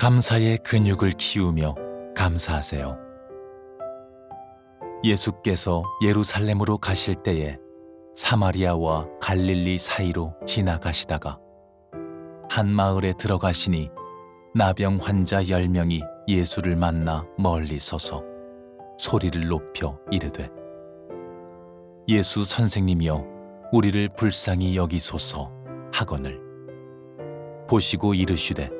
감사의 근육을 키우며 감사하세요. 예수께서 예루살렘으로 가실 때에 사마리아와 갈릴리 사이로 지나가시다가 한 마을에 들어가시니 나병 환자 열 명이 예수를 만나 멀리 서서 소리를 높여 이르되 예수 선생님이여 우리를 불쌍히 여기소서 하거늘 보시고 이르시되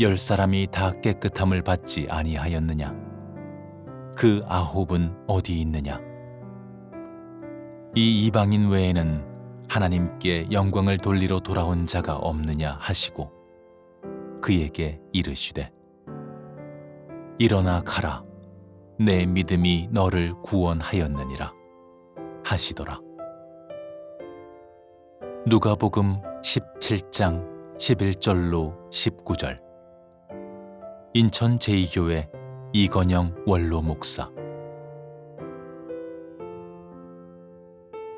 열 사람이 다 깨끗함을 받지 아니하였느냐? 그 아홉은 어디 있느냐? 이 이방인 외에는 하나님께 영광을 돌리러 돌아온 자가 없느냐 하시고 그에게 이르시되 일어나 가라. 내 믿음이 너를 구원하였느니라 하시더라. 누가복음 17장 11절로 19절 인천 제2교회 이건영 원로 목사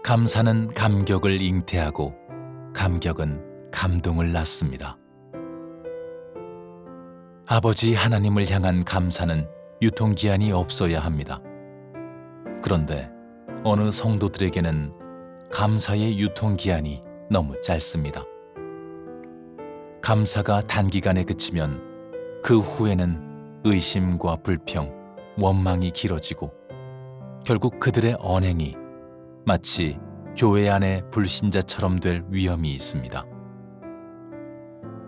감사는 감격을 잉태하고 감격은 감동을 낳습니다. 아버지 하나님을 향한 감사는 유통기한이 없어야 합니다. 그런데 어느 성도들에게는 감사의 유통기한이 너무 짧습니다. 감사가 단기간에 그치면 그 후에는 의심과 불평, 원망이 길어지고 결국 그들의 언행이 마치 교회 안의 불신자처럼 될 위험이 있습니다.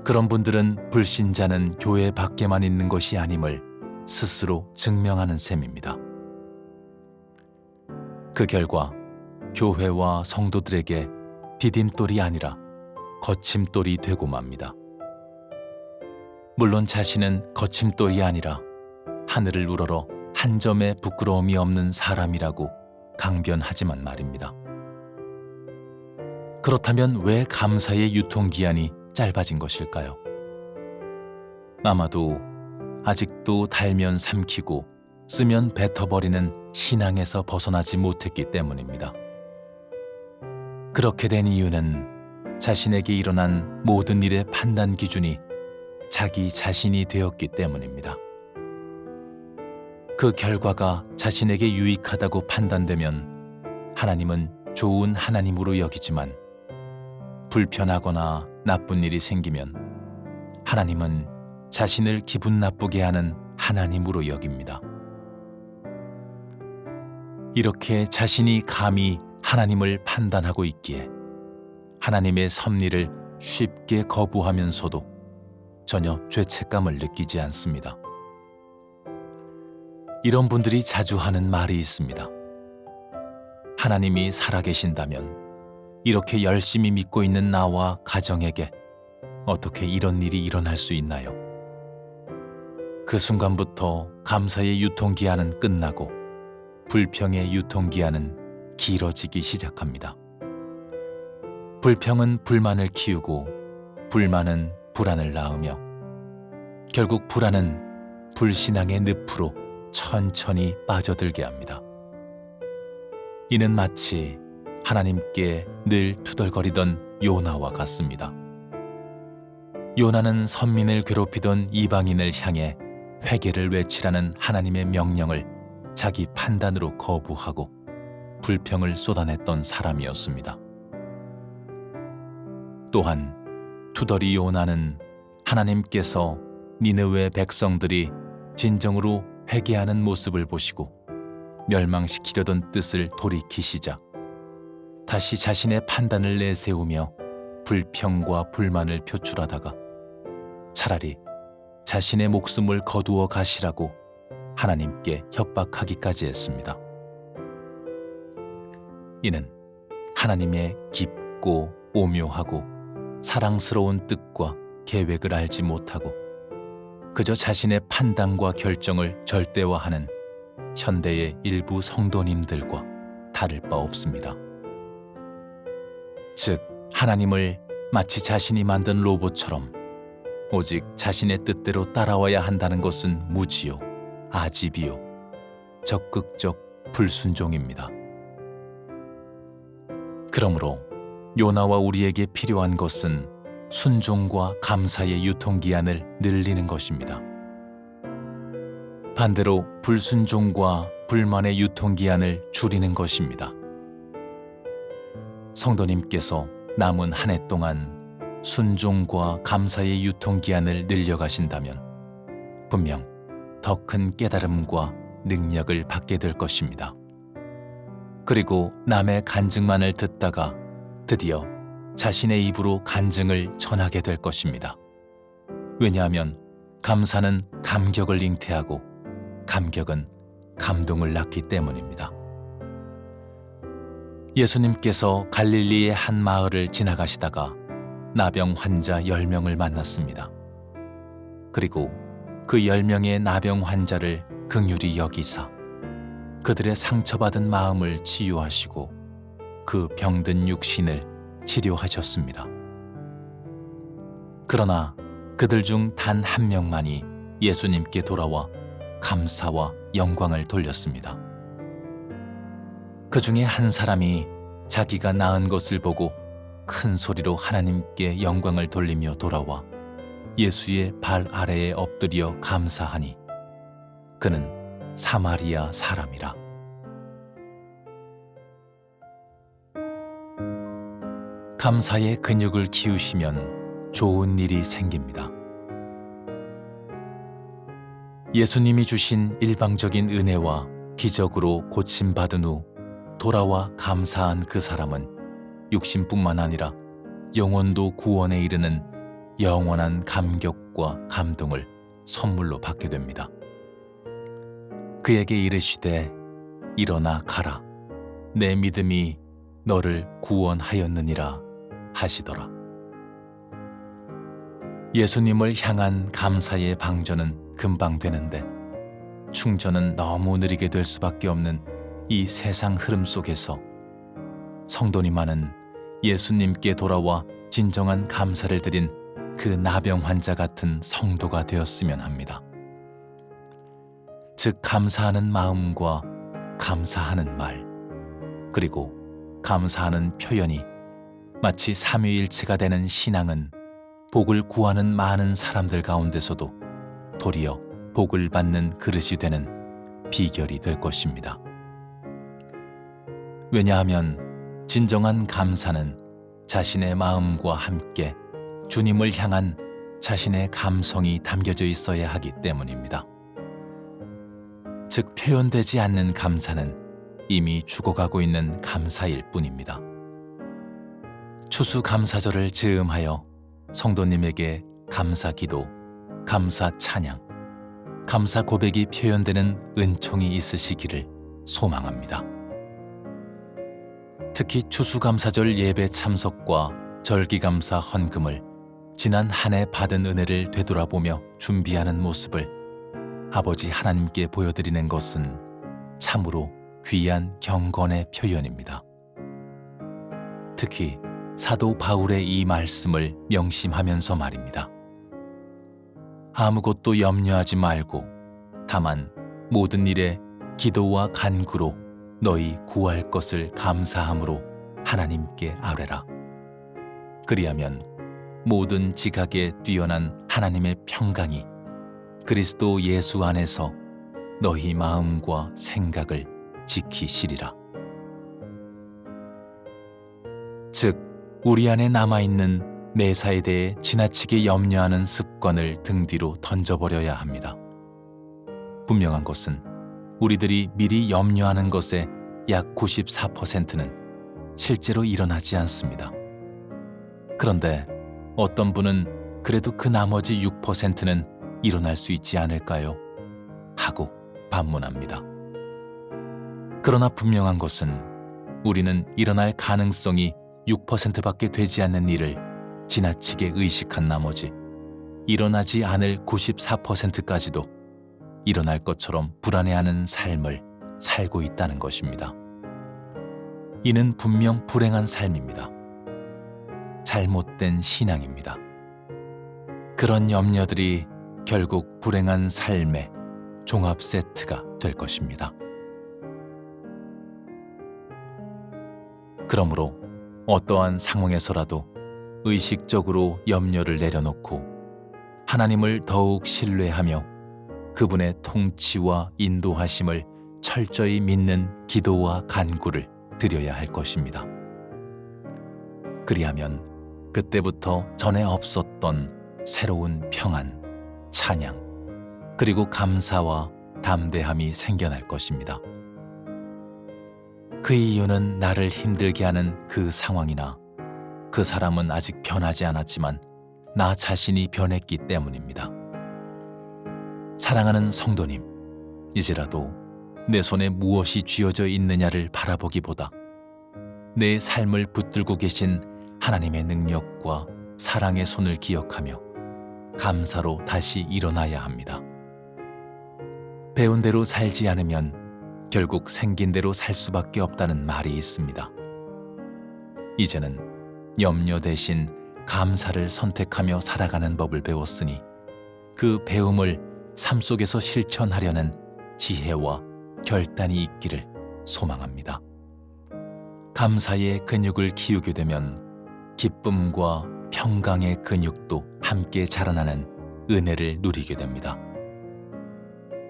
그런 분들은 불신자는 교회 밖에만 있는 것이 아님을 스스로 증명하는 셈입니다. 그 결과 교회와 성도들에게 디딤돌이 아니라 거침돌이 되고 맙니다. 물론 자신은 거침돌이 아니라 하늘을 우러러 한 점의 부끄러움이 없는 사람이라고 강변하지만 말입니다. 그렇다면 왜 감사의 유통기한이 짧아진 것일까요? 아마도 아직도 달면 삼키고 쓰면 뱉어버리는 신앙에서 벗어나지 못했기 때문입니다. 그렇게 된 이유는 자신에게 일어난 모든 일의 판단 기준이 자기 자신이 되었기 때문입니다. 그 결과가 자신에게 유익하다고 판단되면 하나님은 좋은 하나님으로 여기지만 불편하거나 나쁜 일이 생기면 하나님은 자신을 기분 나쁘게 하는 하나님으로 여깁니다. 이렇게 자신이 감히 하나님을 판단하고 있기에 하나님의 섭리를 쉽게 거부하면서도 전혀 죄책감을 느끼지 않습니다. 이런 분들이 자주 하는 말이 있습니다. 하나님이 살아계신다면 이렇게 열심히 믿고 있는 나와 가정에게 어떻게 이런 일이 일어날 수 있나요? 그 순간부터 감사의 유통기한은 끝나고 불평의 유통기한은 길어지기 시작합니다. 불평은 불만을 키우고 불만은 불안을 낳으며 결국 불안은 불신앙의 늪으로 천천히 빠져들게 합니다. 이는 마치 하나님께 늘 투덜거리던 요나와 같습니다. 요나는 선민을 괴롭히던 이방인을 향해 회개를 외치라는 하나님의 명령을 자기 판단으로 거부하고 불평을 쏟아냈던 사람이었습니다. 또한 투덜이 요나는 하나님께서 니느웨 백성들이 진정으로 회개하는 모습을 보시고 멸망시키려던 뜻을 돌이키시자 다시 자신의 판단을 내세우며 불평과 불만을 표출하다가 차라리 자신의 목숨을 거두어 가시라고 하나님께 협박하기까지 했습니다. 이는 하나님의 깊고 오묘하고 사랑스러운 뜻과 계획을 알지 못하고 그저 자신의 판단과 결정을 절대화하는 현대의 일부 성도님들과 다를 바 없습니다. 즉, 하나님을 마치 자신이 만든 로봇처럼 오직 자신의 뜻대로 따라와야 한다는 것은 무지요, 아집이요, 적극적 불순종입니다. 그러므로 요나와 우리에게 필요한 것은 순종과 감사의 유통기한을 늘리는 것입니다. 반대로 불순종과 불만의 유통기한을 줄이는 것입니다. 성도님께서 남은 한 해 동안 순종과 감사의 유통기한을 늘려가신다면 분명 더 큰 깨달음과 능력을 받게 될 것입니다. 그리고 남의 간증만을 듣다가 드디어 자신의 입으로 간증을 전하게 될 것입니다. 왜냐하면 감사는 감격을 잉태하고 감격은 감동을 낳기 때문입니다. 예수님께서 갈릴리의 한 마을을 지나가시다가 나병 환자 10명을 만났습니다. 그리고 그 10명의 나병 환자를 긍휼히 여기사 그들의 상처받은 마음을 치유하시고 그 병든 육신을 치료하셨습니다. 그러나 그들 중 단 한 명만이 예수님께 돌아와 감사와 영광을 돌렸습니다. 그 중에 한 사람이 자기가 나은 것을 보고 큰 소리로 하나님께 영광을 돌리며 돌아와 예수의 발 아래에 엎드려 감사하니 그는 사마리아 사람이라. 감사의 근육을 키우시면 좋은 일이 생깁니다. 예수님이 주신 일방적인 은혜와 기적으로 고침받은 후 돌아와 감사한 그 사람은 육신뿐만 아니라 영혼도 구원에 이르는 영원한 감격과 감동을 선물로 받게 됩니다. 그에게 이르시되 일어나 가라 내 믿음이 너를 구원하였느니라 하시더라. 예수님을 향한 감사의 방전은 금방 되는데 충전은 너무 느리게 될 수밖에 없는 이 세상 흐름 속에서 성도님만은 예수님께 돌아와 진정한 감사를 드린 그 나병 환자 같은 성도가 되었으면 합니다. 즉, 감사하는 마음과 감사하는 말, 그리고 감사하는 표현이 마치 삼위일체가 되는 신앙은 복을 구하는 많은 사람들 가운데서도 도리어 복을 받는 그릇이 되는 비결이 될 것입니다. 왜냐하면 진정한 감사는 자신의 마음과 함께 주님을 향한 자신의 감성이 담겨져 있어야 하기 때문입니다. 즉, 표현되지 않는 감사는 이미 죽어가고 있는 감사일 뿐입니다. 추수감사절을 즈음하여 성도님에게 감사 기도, 감사 찬양, 감사 고백이 표현되는 은총이 있으시기를 소망합니다. 특히 추수감사절 예배 참석과 절기감사 헌금을 지난 한 해 받은 은혜를 되돌아보며 준비하는 모습을 아버지 하나님께 보여드리는 것은 참으로 귀한 경건의 표현입니다. 특히 사도 바울의 이 말씀을 명심하면서 말입니다. 아무것도 염려하지 말고 다만 모든 일에 기도와 간구로 너희 구할 것을 감사함으로 하나님께 아뢰라. 그리하면 모든 지각에 뛰어난 하나님의 평강이 그리스도 예수 안에서 너희 마음과 생각을 지키시리라. 즉, 우리 안에 남아있는 매사에 대해 지나치게 염려하는 습관을 등 뒤로 던져버려야 합니다. 분명한 것은 우리들이 미리 염려하는 것의 약 94%는 실제로 일어나지 않습니다. 그런데 어떤 분은 그래도 그 나머지 6%는 일어날 수 있지 않을까요? 하고 반문합니다. 그러나 분명한 것은 우리는 일어날 가능성이 6%밖에 되지 않는 일을 지나치게 의식한 나머지 일어나지 않을 94%까지도 일어날 것처럼 불안해하는 삶을 살고 있다는 것입니다. 이는 분명 불행한 삶입니다. 잘못된 신앙입니다. 그런 염려들이 결국 불행한 삶의 종합 세트가 될 것입니다. 그러므로 어떠한 상황에서라도 의식적으로 염려를 내려놓고 하나님을 더욱 신뢰하며 그분의 통치와 인도하심을 철저히 믿는 기도와 간구를 드려야 할 것입니다. 그리하면 그때부터 전에 없었던 새로운 평안, 찬양, 그리고 감사와 담대함이 생겨날 것입니다. 그 이유는 나를 힘들게 하는 그 상황이나 그 사람은 아직 변하지 않았지만 나 자신이 변했기 때문입니다. 사랑하는 성도님, 이제라도 내 손에 무엇이 쥐어져 있느냐를 바라보기보다 내 삶을 붙들고 계신 하나님의 능력과 사랑의 손을 기억하며 감사로 다시 일어나야 합니다. 배운 대로 살지 않으면 결국 생긴 대로 살 수밖에 없다는 말이 있습니다. 이제는 염려 대신 감사를 선택하며 살아가는 법을 배웠으니 그 배움을 삶 속에서 실천하려는 지혜와 결단이 있기를 소망합니다. 감사의 근육을 키우게 되면 기쁨과 평강의 근육도 함께 자라나는 은혜를 누리게 됩니다.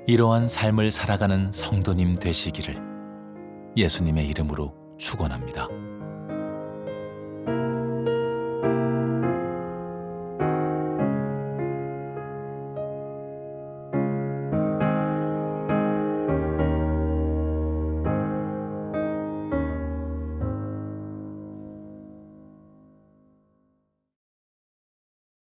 이러한 삶을 살아가는 성도님 되시기를 예수님의 이름으로 축원합니다.